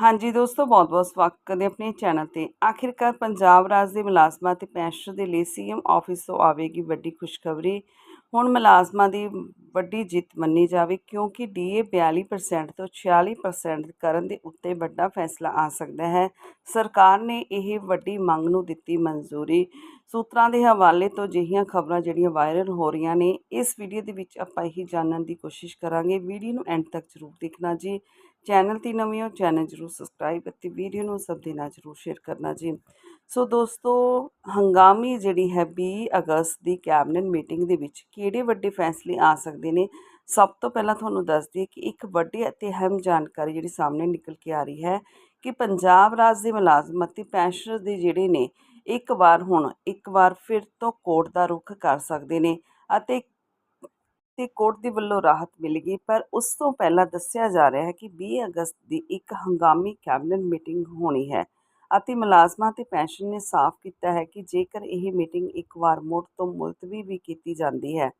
ਹਾਂਜੀ ਦੋਸਤੋ, ਬਹੁਤ-ਬਹੁਤ ਸਵਾਗਤ ਕਰਦੇ ਆਪਣੇ ਚੈਨਲ ਤੇ। ਆਖਿਰਕਾਰ ਪੰਜਾਬ ਰਾਜ ਦੇ ਮੁਲਾਜ਼ਮਾਂ ਤੇ ਪੈਨਸ਼ਨ ਦੇ ਲਈ ਸੀਐਮ ਆਫਿਸ ਤੋਂ ਆਵੇਗੀ ਵੱਡੀ ਖੁਸ਼ਖਬਰੀ। ਹੁਣ ਮੁਲਾਜ਼ਮਾਂ ਦੀ ਵੱਡੀ ਜਿੱਤ ਮੰਨੀ ਜਾਵੇ ਕਿਉਂਕਿ ਡੀਏ 42% ਤੋਂ 46% ਕਰਨ ਦੇ ਉੱਤੇ ਵੱਡਾ ਫੈਸਲਾ ਆ ਸਕਦਾ ਹੈ। ਸਰਕਾਰ ਨੇ ਇਹ ਵੱਡੀ ਮੰਗ ਨੂੰ ਦਿੱਤੀ ਮਨਜ਼ੂਰੀ। ਸੂਤਰਾਂ ਦੇ ਹਵਾਲੇ ਤੋਂ ਅਜਿਹੀਆਂ ਖਬਰਾਂ ਜਿਹੜੀਆਂ ਵਾਇਰਲ ਹੋ ਰਹੀਆਂ ਨੇ, ਇਸ ਵੀਡੀਓ ਦੇ ਵਿੱਚ ਆਪਾਂ ਇਹੀ ਜਾਣਨ ਦੀ ਕੋਸ਼ਿਸ਼ ਕਰਾਂਗੇ। ਵੀਡੀਓ ਨੂੰ ਐਂਡ ਤੱਕ ਜ਼ਰੂਰ ਦੇਖਣਾ ਜੀ। ਚੈਨਲ ਤੇ ਨਵੇਂ ਹੋ, ਚੈਨਲ ਜ਼ਰੂਰ ਸਬਸਕ੍ਰਾਈਬ ਅਤੇ ਵੀਡੀਓ ਨੂੰ ਸਭ ਦੇ ਨਾਲ ਜ਼ਰੂਰ ਸ਼ੇਅਰ ਕਰਨਾ ਜੀ। ਸੋ ਦੋਸਤੋ, ਹੰਗਾਮੀ ਜਿਹੜੀ ਹੈ 20 ਅਗਸਤ ਦੀ ਕੈਬਨਿਟ ਮੀਟਿੰਗ ਦੇ ਵਿੱਚ ਕਿਹੜੇ ਵੱਡੇ ਫੈਸਲੇ ਆ ਸਕਦੇ ਨੇ? ਸਭ ਤੋਂ ਪਹਿਲਾਂ ਤੁਹਾਨੂੰ ਦੱਸ ਦਈਏ ਕਿ ਇੱਕ ਵੱਡੀ ਅਤੇ ਅਹਿਮ ਜਾਣਕਾਰੀ ਜਿਹੜੀ ਸਾਹਮਣੇ ਨਿਕਲ ਕੇ ਆ ਰਹੀ ਹੈ ਕਿ ਪੰਜਾਬ ਰਾਜ ਦੇ ਮੁਲਾਜ਼ਮ ਅਤੇ ਪੈਨਸ਼ਨਰ ਦੇ ਜਿਹੜੇ ਨੇ, ਇੱਕ ਵਾਰ ਹੁਣ, ਇੱਕ ਵਾਰ ਫਿਰ ਤੋਂ ਕੋਰਟ ਦਾ ਰੁਖ ਕਰ ਸਕਦੇ ਨੇ ਅਤੇ ਤੇ ਕੋਰਟ ਦੇ ਵੱਲੋਂ ਰਾਹਤ ਮਿਲੇਗੀ ਪਰ ਉਸ ਤੋਂ ਪਹਿਲਾਂ ਦੱਸਿਆ ਜਾ ਰਿਹਾ ਹੈ ਕਿ 20 ਅਗਸਤ ਦੀ ਇੱਕ ਹੰਗਾਮੀ ਕੈਬਨਿਟ ਮੀਟਿੰਗ ਹੋਣੀ ਹੈ ਅਤੇ ਮੁਲਾਜ਼ਮਾਂ ਤੇ ਪੈਨਸ਼ਨ ਨੇ ਸਾਫ਼ ਕੀਤਾ ਹੈ ਕਿ ਜੇਕਰ ਇਹ ਮੀਟਿੰਗ ਇੱਕ ਵਾਰ ਮੁੜ ਤੋਂ ਮੁਲਤਵੀ ਵੀ ਕੀਤੀ ਜਾਂਦੀ ਹੈ,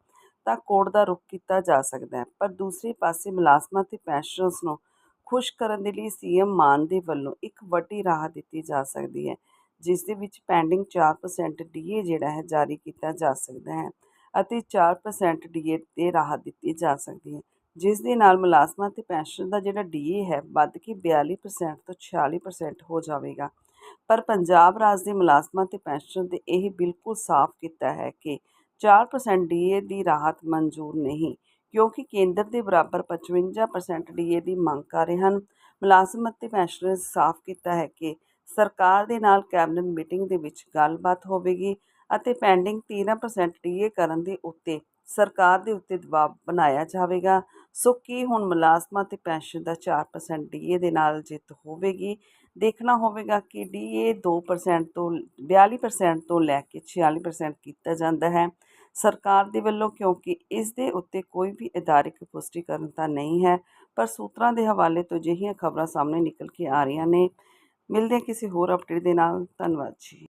ਤਾਂ ਕੋਰਟ ਦਾ ਰੁਖ ਕੀਤਾ ਜਾ ਸਕਦਾ ਹੈ। ਪਰ ਦੂਸਰੇ ਪਾਸੇ ਮੁਲਾਜ਼ਮਾਂ ਤੇ ਪੈਨਸ਼ਨਰਸ ਨੂੰ ਖੁਸ਼ ਕਰਨ ਦੇ ਲਈ ਸੀਐਮ ਮਾਨ ਦੇ ਵੱਲੋਂ ਇੱਕ ਵੱਡੀ ਰਾਹਤ ਦਿੱਤੀ ਜਾ ਸਕਦੀ ਹੈ, ਜਿਸ ਦੇ ਵਿੱਚ ਪੈਂਡਿੰਗ 4% ਡੀਏ ਜਿਹੜਾ ਹੈ ਜਾਰੀ ਕੀਤਾ ਜਾ ਸਕਦਾ ਹੈ। ਅਤੇ 4% ਡੀਏ ਤੇ ਰਾਹਤ ਦਿੱਤੀ ਜਾ ਸਕਦੀ ਹੈ, ਜਿਸ ਦੇ ਨਾਲ ਮੁਲਾਜ਼ਮਾਂ ਤੇ ਪੈਨਸ਼ਨ ਦਾ ਜਿਹੜਾ ਡੀਏ ਹੈ ਵੱਧ ਕੇ 42% ਤੋਂ 46% ਹੋ ਜਾਵੇਗਾ। ਪਰ ਪੰਜਾਬ ਰਾਜ ਦੇ ਮੁਲਾਜ਼ਮਾਂ ਤੇ ਪੈਨਸ਼ਨ ਤੇ ਇਹ ਬਿਲਕੁਲ ਸਾਫ਼ ਕੀਤਾ ਹੈ ਕਿ 4% ਡੀਏ ਦੀ ਰਾਹਤ ਮਨਜ਼ੂਰ ਨਹੀਂ, ਕਿਉਂਕਿ ਕੇਂਦਰ ਦੇ ਬਰਾਬਰ 55% ਡੀਏ ਦੀ ਮੰਗ ਕਰ ਰਹੇ ਹਨ। ਮੁਲਾਜ਼ਮ ਅਤੇ ਪੈਨਸ਼ਨਰ ਸਾਫ਼ ਕੀਤਾ ਹੈ ਕਿ ਸਰਕਾਰ ਦੇ ਨਾਲ ਕੈਬਨਿਟ ਮੀਟਿੰਗ ਦੇ ਵਿੱਚ ਗੱਲਬਾਤ ਹੋਵੇਗੀ ਅਤੇ ਪੈਂਡਿੰਗ 13% ਡੀਏ ਕਰਨ ਦੇ ਉੱਤੇ ਸਰਕਾਰ ਦੇ ਉੱਤੇ ਦਬਾਅ ਬਣਾਇਆ ਜਾਵੇਗਾ। ਸੋ ਕੀ ਹੁਣ ਮੁਲਾਜ਼ਮਾਂ ਤੇ ਪੈਨਸ਼ਨ ਦਾ 4% ਡੀਏ ਦੇ ਨਾਲ ਜਿੱਤ ਹੋਵੇਗੀ? ਦੇਖਣਾ ਹੋਵੇਗਾ ਕਿ ਡੀਏ 2% ਤੋਂ 42% ਤੋਂ ਲੈ ਕੇ 46% ਕੀਤਾ ਜਾਂਦਾ ਹੈ। ਸਰਕਾਰ ਦੇ ਵੱਲੋਂ ਕਿਉਂਕਿ ਇਸ ਦੇ ਉੱਤੇ ਕੋਈ ਵੀ ਅਧਾਰਿਕ ਪੁਸ਼ਟੀਕਰਨ ਤਾਂ ਨਹੀਂ ਹੈ, ਪਰ ਸੂਤਰਾਂ ਦੇ ਹਵਾਲੇ ਤੋਂ ਅਜਿਹੀਆਂ ਖਬਰਾਂ ਸਾਹਮਣੇ ਨਿਕਲ ਕੇ ਆ ਰਹੀਆਂ ਨੇ। ਮਿਲਦੇ ਹਾਂ ਕਿਸੇ ਹੋਰ ਅਪਡੇਟ ਦੇ ਨਾਲ। ਧੰਨਵਾਦ ਜੀ।